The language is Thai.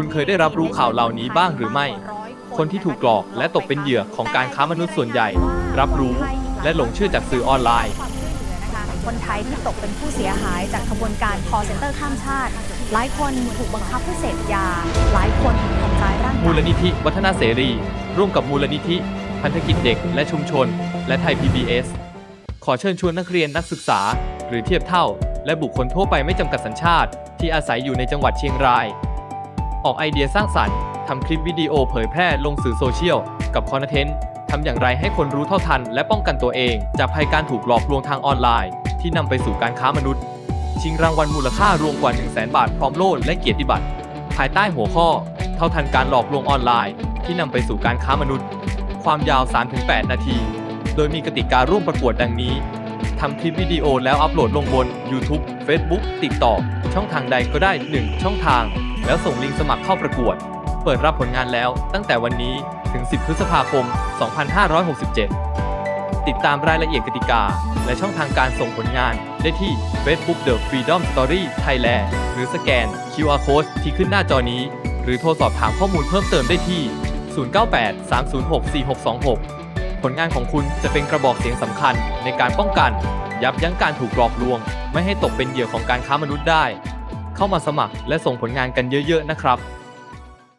คุณเคยได้รับรู้ข่าวเหล่านี้บ้างหรือไม่ คนที่ถูกหลอกและตกเป็นเหยื่อของการค้ามนุษย์ส่วนใหญ่ รับรู้และหลงเชื่อจากสื่อออนไลน์ความช่วยเหลือนะคะคนไทยที่ตกเป็นผู้เสียหายจากขบวนการ call center ข้ามชาติ หลายคนถูกบังคับให้เสพยา หลายคนถูกทำร้ายร่างกายมูลนิธิวัฒนาเสรี ร่วมกับมูลนิธิ พันธกิจเด็กและชุมชน และไทย PBS ขอเชิญชวนนักเรียนนักศึกษา หรือเทียบเท่า และบุคคลทั่วไปไม่จำกัดสัญชาติ ที่อาศัยอยู่ในจังหวัดเชียงราย ออกไอเดียสร้างสรรค์ทำคลิปวิดีโอเผยแพร่ลงสื่อโซเชียล กับคอนเทนต์ทำอย่างไรให้คนรู้เท่าทัน และป้องกันตัวเอง จากภัยการถูกหลอกลวงทางออนไลน์ ที่นำไปสู่การค้ามนุษย์ ชิงรางวัลมูลค่ารวมกว่า 1 0 0 0 0แบาทพร้อมโล่และเกียรติบัตรภายใต้หัวข้อ เท่าทันการหลอกลวงออนไลน์ ที่นำไปสู่การค้ามนุษย์ ความยาว 3-8 นาที โดยมีกติการ่วมประกวดดังนี้ทำคลิปวิดีโอแล้วอัปโหลดลงบน YouTube Facebook TikTok ช่องทางใดก็ได้ 1 ช่องทาง แล้วส่งลิงก์สมัครเข้าประกวด เปิดรับผลงานแล้วตั้งแต่วันนี้ถึง 10 พฤษภาคม 2567 ติดตามรายละเอียดกติกา และช่องทางการส่งผลงานได้ที่ Facebook The Freedom Story Thailand หรือสแกน QR Code ที่ขึ้นหน้าจอนี้ หรือโทรสอบถามข้อมูลเพิ่มเติมได้ที่ 098-306-4626 ผลงานของคุณจะเป็นกระบอกเสียงสำคัญในการป้องกัน ยับยั้งการถูกหลอกลวง ไม่ให้ตกเป็นเหยื่อของการค้ามนุษย์ได้ เข้ามาสมัครและส่งผลงานกันเยอะ ๆ นะครับ